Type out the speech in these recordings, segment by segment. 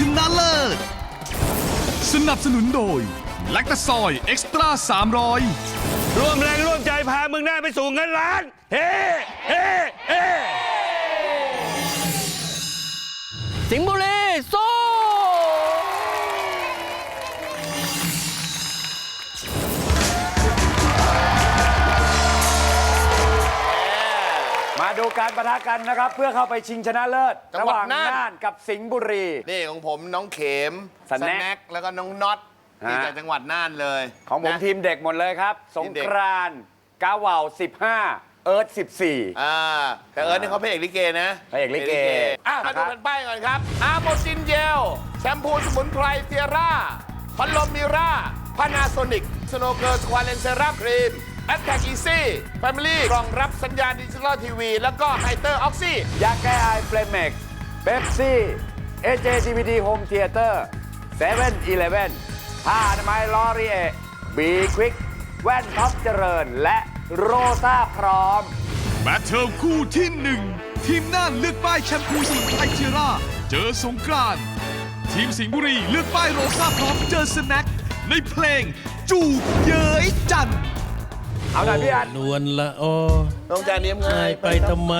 ชนะเลิศ สนับสนุนโดยแลคตาซอยเอ็กซ์ตร้า300 ร่วมแรงร่วมใจพาเมืองหน้าไปสู่เงินล้าน เฮ้เฮ้เฮ้สิงห์บุรี มาดูการประทะกันนะครับ เพื่อเข้าไปชิงชนะเลิศ จังระหหวัดว่างน่าน น่านกับสิงห์บุรี นี่ของผมน้องเข็มสแน็คแล้วก็น้องน็อตนี่ฮะจากจังหวัดน่านเลยของผมนะ ทีมเด็กหมดเลยครับ สงทีมเด็ก กรานต์กาเหว่าว15 เอิร์ธ14 อ่าแต่เอิร์ธนี่เขาพระเอกลิเกนะพระเอกลิเกอะมาดูนะครับ แผ่นป้ายก่อนครับ อาโมจินเจล แชมพูสมุนไพรเทียร่าพัดลมมิราพานาโซนิกสโนเกิร์สควาเลนเซรั่มครีม แอ t แทกอีซี่แฟมิลี่กล่องรับสัญญาณดิจิทัลทีวี แล้วก็ไฮเตอร์ออกซี่ยาแก้ไอเฟลเม็กเบปซี่เอเจดีวีดีโฮมเทเตอร์เซเว่นอีเลฟเว่นผ้าอนามัยลอรีเอบีควิกแว่นท็อปเจริญและโรซ่าพร้อม แบทเทิลคู่ที่หนึ่งทีมน่านเลือกป้ายแชมพูสมุนไพรเทียร่าเจอสงกรานต์ทีมสิงห์บุรีเลือกป้ายโรซ่าพร้อมเจอสแน็คในเพลงจูบเย้ยจันทร์ เอาหน่อยพี่อันนวลละออน้องจาเนียมไงหายไปทำไม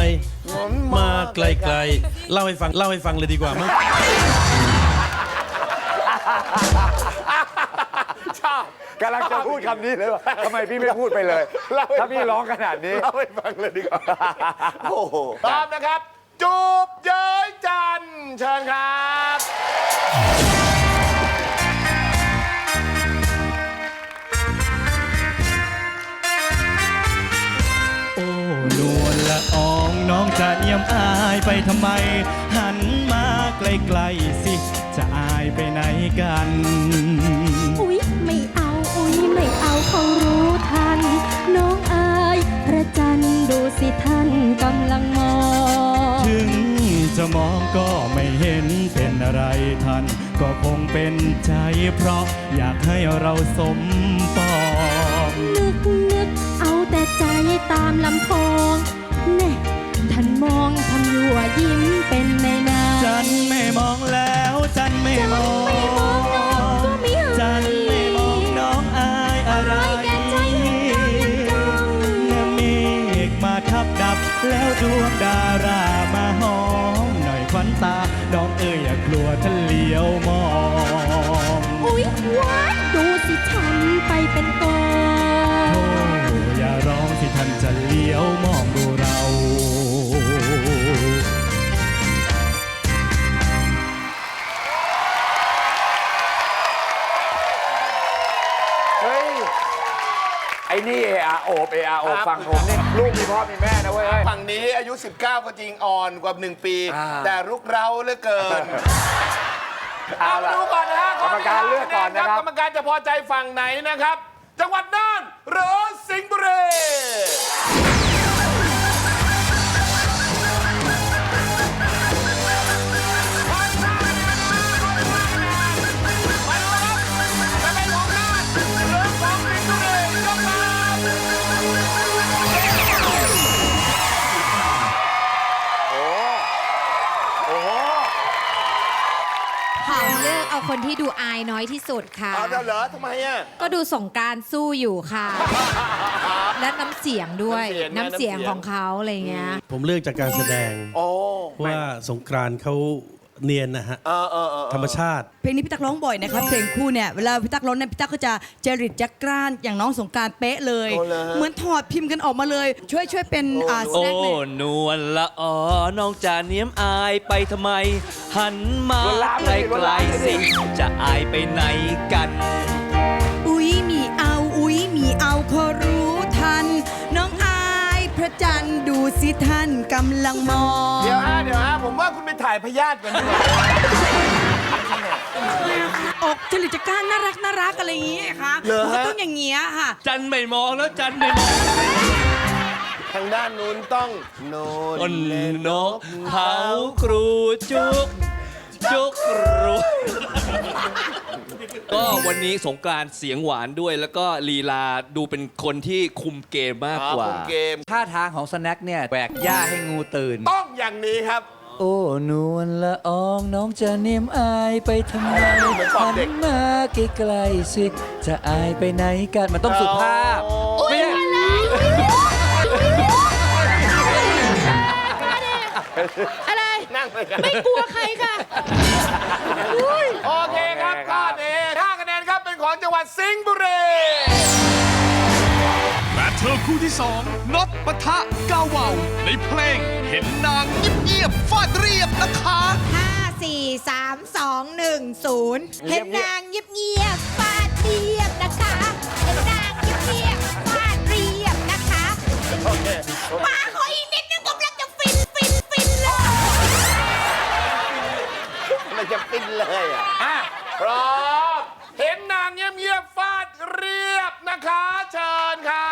มาไกลๆ เล่าให้ฟังเล่าให้ฟังเลยดีกว่ามั้งชอบกำลังจะพูดคำนี้เลยว่าทำไมพี่ไม่พูดไปเลย เล่าให้ถ้าพี่ร้องขนาดนี้ เล่าให้ฟังเลยดีกว่าโอ้โหพร้อมนะครับ จูบเย้ยจันทร์เชิญครับ นวลละอองน้องจะเนียมอายไปทำไม หันมาใกล้ๆสิ จะอายไปไหนกัน อุ๊ย ไม่เอา อุ๊ย ไม่เอาเขารู้ทัน น้องอาย พระจันทร์ดูสิท่านกำลังมอง ถึงจะมองก็ไม่เห็นเป็นอะไรท่าน ก็คงเป็นใจเพราะอยากให้เราสมป ใจตามลำโพงแน่ท่านมองทำยั่วยิ้มเป็นในนาจันไม่มองแล้วจันไม่มองไม่มองน้องก็ไม่หายจันไม่มองน้องอายอะไรอายแก่ใจยังจ้องเมื่อเมฆมาทับดับ แล้วดวงดารามาหอมหน่อยควันตาน้องเอ้ยอย่ากลัวท่านเลี้ยวมองอุ๊ยว้า ไอ้นี่เออาโอบเออาโอบครับฟังผมนี่ลูกมีพ่อมีแม่นะเว้ยเฮ้ย ฝั่งนี้อายุ 19 ก็จริงอ่อนกว่า 1 ปี อ่า แต่รุกเร้าเหลือเกินเอาเอามาล่ะดูก่อนนะฮะกรรมการเลือกก่อนนะครับ กรรมการจะพอใจฝั่งไหนนะครับ จังหวัดน่านหรือสิงห์บุรี ที่ดูอายน้อยที่สุดค่ะ เอาเหรอทำไมอะ ก็ดูสงกรารสู้อยู่ค่ะ และน้ำเสียงด้วยน้ำเสียงน้ำเสียงของเขาอะไรเงี้ย ผมเลือกจากการแสดง โอ้ว่าสงกรานต์เขา เนียนนะฮะ เออเออเออธรรมชาติ เพลงนี้พี่ตั๊กร้องบ่อยนะครับเพลงคู่เนี่ยเวลาพี่ตั๊กร้องเนี่ยพี่ตั๊กก็จะจริตจักร้านอย่างน้องสงกรารเป๊ะเลยโอ้เหรอฮะ เหมือนถอดพิมพ์กันออกมาเลย ช่วยช่วยเป็นอ่าสโอ้แน็คเลยนวลละออน้องจะเนียมอายไปทำไม หันมาลวนลามไกเลยลวนลลามเลย ๆสิ จะอายไปไหนกัน จันทร์ดูสิท่านกำลังมองเดี๋ยวฮะเดี๋ยวฮะผมว่าคุณไปถ่ายพยาธิกันดีกว่าออกจริตจักร้านน่ารักน่ารักอะไรอย่างเงี้ยค่ะเหรอฮะ มันก็ต้องอย่างเงี้ยค่ะ จันไม่มองแล้วจันไม่มองทางด้านนู้นต้องโนอนนนกเขาครูจุก จุกรูก็วันนี้สงกรารเสียงหวานด้วย แล้วก็ลีลาดูเป็นคนที่คุมเกมมากอ่ากว่าคุมเกมท่าทางของสแน็คเนี่ยแหวกหญ้าให้งูตื่น ต้องอย่างนี้ครับ โอ้นวลละอองน้องจะเนียมอายไปทำไมเหมือนตอนหันเด็ก มาใกล้ๆสิ จะอายไปไหนกัน มันต้องสุภาพ ไม่ใช่อะไร นั่งเลยกันไม่กลัวใครค่ะโอเคครับข้อนี้ห้าคะแนนครับเป็นของจังหวัดสิงห์บุรีแบทเทิลคู่ที่สองน็อตปะทะกาวาวในเพลง เห็นนางเงียบๆฟาดเรียบนะคะ5 4 3 2 1 0เห็นนางเงียบๆฟาดเรียบนะคะ เห็นนางเงียบๆฟาดเรียบนะคะโอเค มันจะปิ้นเลยอะอะพร้อมเห็นนางเงียบๆฟาดเรียบนะคะ เชิญค่ะ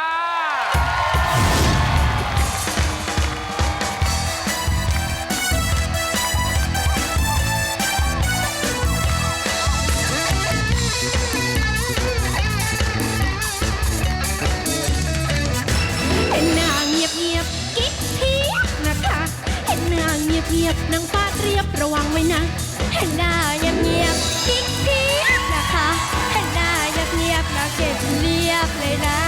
เห็นนางเงียบเงียบๆกิ๊กเพียบนะคะ เห็นนางเงียบเงียบๆนางฟาดเรียบระวังไว้นะเห็นนาเงียบเงียบๆกิ๊กเพียบนะคะห็นนาเงียบเงียบๆนาเก็บเรียบเลยนะ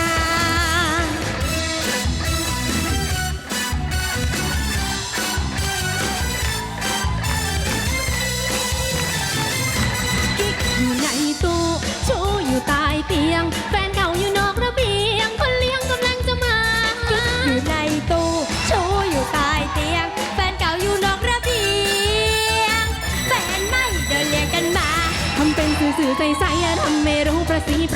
กิ๊กอยู่ในตู้ชู้อยู่ใต้เตียง แฟนเก่าอยู่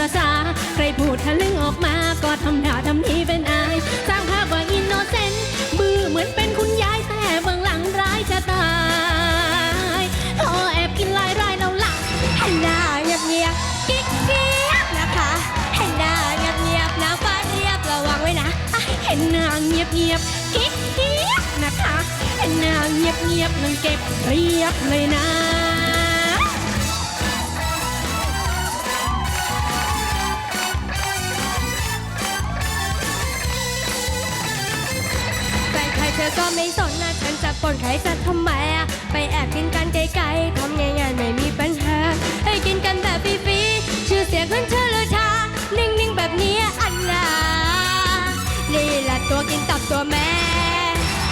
ประสีประสาใครพูดทะลึ่งออกมา ก็ทำท่าทำทีเป็นอายสร้างภาพว่าอินโนเซนต์มือเหมือนเป็นคุณยายแต่เบื้องหลังร้ายจะตายโอแอบกินลายรายเราหลักให้หน้าเงียบเงียบๆกิ๊กเกียบนะคะให้หน้าเงียบเงียบๆนางฟ้าเรียบระวังไว้นะเห็นนางเงียบเงียบๆกิ๊กเกียบนะคะเห็นนางเงียบเงียบๆนางเก็บเรียบเลยนะ ธอก็ไม่สนนะฉันจะปนใครจะทำไมอะไปแอบกินกันไกลๆทำง่ายๆไม่มีปัญหาให้กินกันแบบฟรีๆชื่อเสียงขึ้นชื่อลือชา นิ่งๆแบบนี้อันนานี่แหละตัวกินตับตัวแม่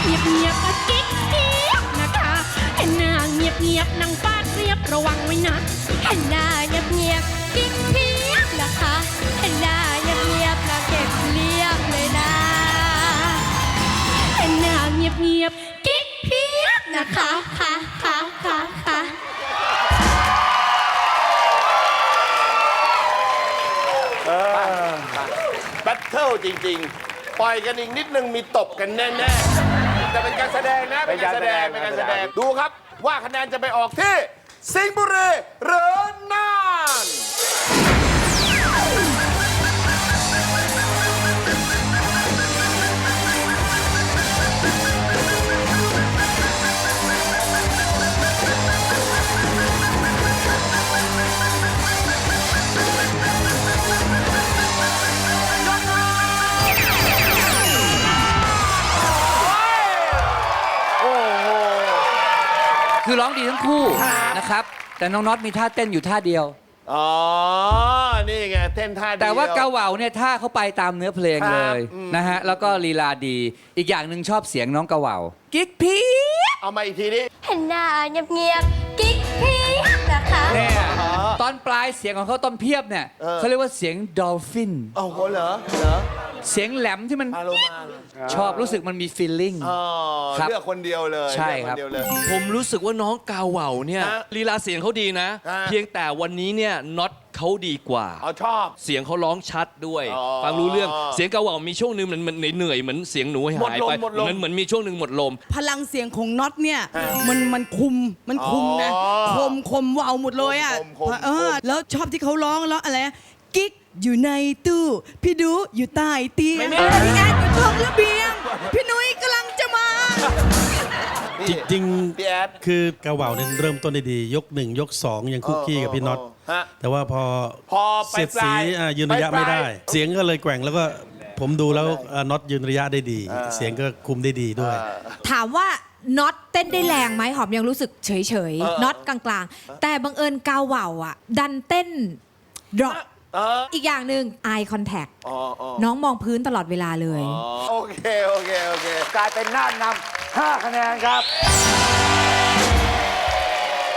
เงียบๆอะกิ๊กกียบนะคะเห็นหน้าเงียบๆนางฟาดเรียบระวังไว้นะเห็นหน้าง เงียบเงียบๆกิ๊กเพียบนะคะค่ะค่ะค่ะค่ะแบทเทิลจริง ๆ ปล่อยกันอีกนิดนึงมีตบกันแน่ๆแต่เป็นการแสดงนะเป็นการแสดงเป็นการแสดงดูครับว่าคะแนนจะไปออกที่ สิงห์บุรีหรือ คือร้องดีทั้งคู่นะครับ แต่น้องน็อตมีท่าเต้นอยู่ท่าเดียว อ๋อ นี่ไงเต้นท่าดียแต่ว่าเกาเหวาเนี่ยท่าเขาไปตามเนื้อเพลงครับเลยอืมนะฮะแล้วก็ลีลาดี อีกอย่างหนึ่งชอบเสียงน้องเกาเหวากิ๊กพียบเอามาอีกทีนี้เห็นหน้าเงียบเงียบๆกิ๊กเพียบนะคะเนี่ยตอนปลายเสียงของเขาตอนเพียบเนี่ยเออเขาเรียกว่าเสียงดอลฟินโอ้โหเหรอเหรอ เสียงแหลมที่มัน อารมาชอบรู้สึกมันมีฟีลลิ่งอ๋อครับ เลือกคนเดียวเลยใช่ครับ เลือกนเดียวเลย ผมรู้สึกว่าน้องกาวเหว่าเนี่ยฮะลีลาเสียงเขาดีนะ ฮะ เพียงแต่วันนี้เนี่ยน็อตเขาดีกว่า เอาชอบ เสียงเขาร้องชัดด้วย อ๋อฟังรู้เรื่องเสียงกาวเหว่ามีช่วงหนึงมันมันเหนื่อยๆเหมือนเสียงหนูหายหมดลมไปหมดลมเหมือนเหมือนมีช่วงหนึ่งหมดลม พลังเสียงของน็อตเนี่ยมันมันคุมมันคุมนะอ๋อคมคมเวาวหมดเลยอะคมคมคม เออแล้วชอบที่เขาร้องแล้วอะไรนะ กิ๊กอยู่ในตู้ พี่ดูอยู่ใต้เตียงพี่แอดอยู่ท้องระเบียง พี่นุ้ยกำลังจะมา จริงพี่แอดๆคือกระเหว่าเนี่ยเริ่มต้นได้ดี ยกหนึ่งยกสองยังคุกกี้กับพี่น็อต ฮะแต่ว่าพอพอไปเสียดสีปลายอะยืนระยะไปปลายไม่ได้เสียงก็เลยแกว่งแล้วก็ผมดูแล้วอะน็อตยืนระยะได้ดี เสียงก็คุมได้ดีด้วย ถามว่าน็อตเต้นได้แรงไหมหอมยังรู้สึกเฉยๆน็อตกลางๆ แต่บังเอิญกาวเหว่าอะ ดันเต้นดรอป เอออีกอย่างหนึ่ง eye contact อ๋ออ๋อน้องมองพื้นตลอดเวลาเลย โอเค โอเค โอเค กลายเป็นน่านนำ5คะแนนครับ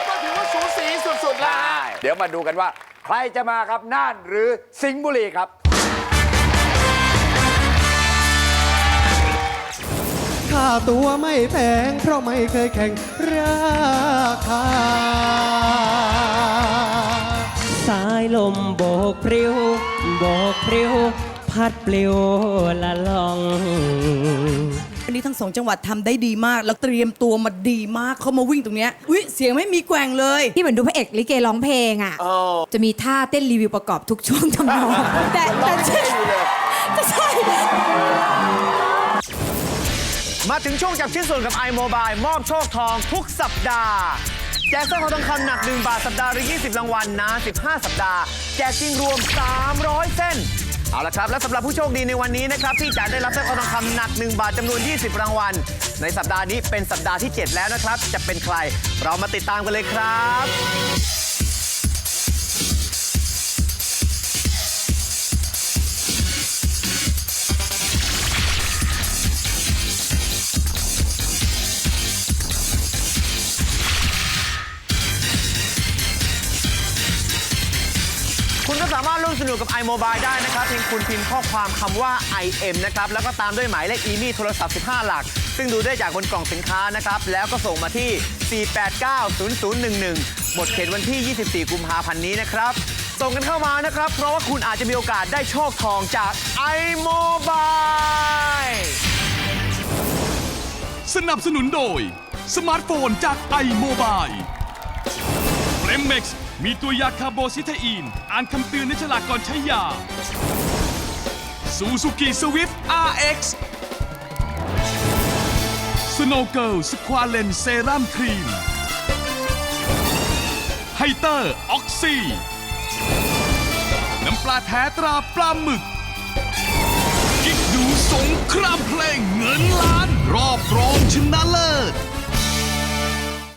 ก็ถือว่าสูสีสุดๆแล้วฮะเดี๋ยวมาดูกันว่า ใครจะมาครับน่านหรือสิงห์บุรีครับ ค่าตัวไม่แพงเพราะไม่เคยแข่งราคาสาย ลมโบกพริ้วโบกพริ้วพัดปลิวละลอง วันนี้ทั้งสองจังหวัดทำได้ดีมาก แล้วเตรียมตัวมาดีมากเขามาวิ่งตรงเนี้ยอุ้ยเสียงไม่มีแกว่งเลย ที่เหมือนดูพระเอกลิเกร้องเพลงอะอ๋อจะมีท่าเต้นรีวิวประกอบทุกช่วงทำนองแต่แต่ใช่แต่ใช่ มาถึงช่วงจับชิ้นส่วนกับ iMobile มอบโชคทองทุกสัปดาห์ แจกสร้อยคอทองคำหนัก 1 บาทสัปดาห์ละ20 รางวัลนาน15 สัปดาห์ แจกจริงรวม 300 เส้น เอาละครับ และสำหรับผู้โชคดีในวันนี้นะครับที่จะได้รับสร้อยคอทองคำหนัก 1 บาทจำนวน 20 รางวัล ในสัปดาห์นี้เป็นสัปดาห์ที่ 7 แล้วนะครับ จะเป็นใคร เรามาติดตามกันเลยครับ นุกกับ iMobile ได้นะครับเพียงคุณพิมพ์ข้อความคำว่า IM นะครับ แล้วก็ตามด้วยหมายเลขอีมี่โทรศัพท์ 15 หลัก ซึ่งดูได้จากบนกล่องสินค้านะครับ แล้วก็ส่งมาที่ 4890011 หมดเขตวันที่ 24 กุมภาพันธ์นี้นะครับ ส่งกันเข้ามานะครับ เพราะว่าคุณอาจจะมีโอกาสได้โชคทองจาก iMobile สนับสนุนโดย สมาร์ทโฟนจากไอโมบายเฟรมเม็กซ์ มีตัวยาคาร์โบซิเทอีน อ่านคำเตือนในฉลากก่อนใช้ยา ซูซูกิสวิฟต์ RX สโนเกิลสควาเลนเซรั่มครีม ไฮเตอร์ออกซีน้ำปลาแท้ตราปลาหมึก กิ๊กดูสงครามเพลงเงินล้าน รอบรองชนะเลิศ